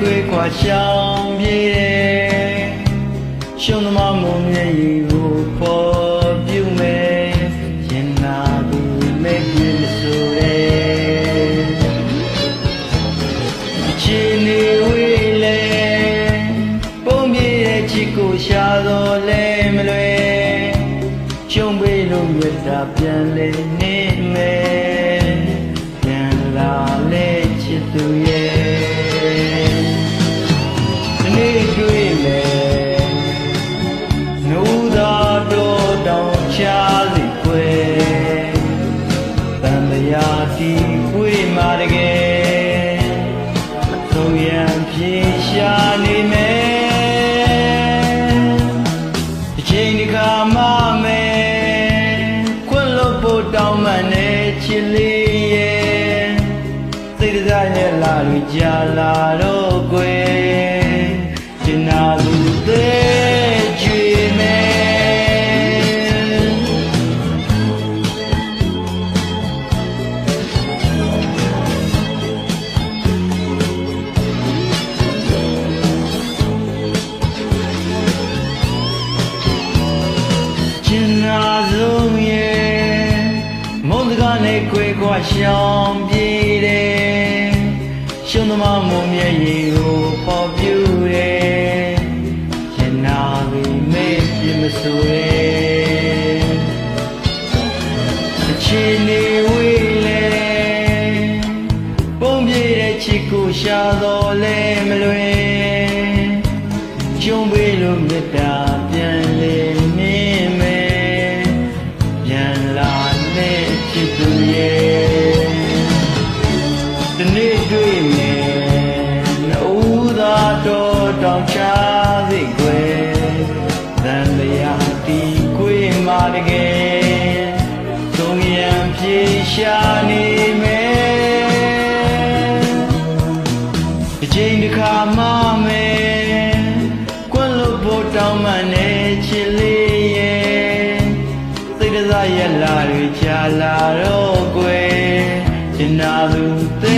ရှောင်ပြေးတယ်ရှုံးသမားမုံမျက်ရည်ကိုပေါ်ပြုမယ်ရင်နာသူမဲ့ပြည့်မဆိုတဲ့ချီနေဝေးလေပုံပြေတဲ့ချစ်ကိုရှာတော်လဲမလွယ်ကျုံပေးလို့မြတ်တာပြန်လေနေမယ်ပြန်လာလေ ရားတီပွေးမာတကယ်သုံးရန်ပြေရှာနေမယ်တစ်ချိန်တစ်ခါမှမယ်ခွန်းလို့ဖို့တောင်းမှန်နေချစ်လေးရဲ့စိတ်တစားရဲ့လာလို့ကြာလာတော့ ကားနဲ့ကြွယ်ခွာရှောင်ပြေးတယ်ရှုံးသမားမုံမျက်ရည်ကိုပေါ်ပြူတယ်ကျင်နာပြီးမေ့ပြမဆိုရဲ့အချီနေဝေးလေပုံပြေးတဲ့ချစ်ကိုရှာတော်လဲမလွယ်ကျုံပေးလို့မေတ္တာ သိခွေသံတရားတီခွေမာတကယ်သုံးရန်ပြေရှာနေမယ်တစ်ချိန်တစ်ခါမှမယ်ကွန်းလို့ဖို့တောင်းမှန်နေချစ်လေးရဲ့စိတ်တစားရက်လာတွေကြာလာတော့ကွယ်ကျင်နာသူသေးရွေ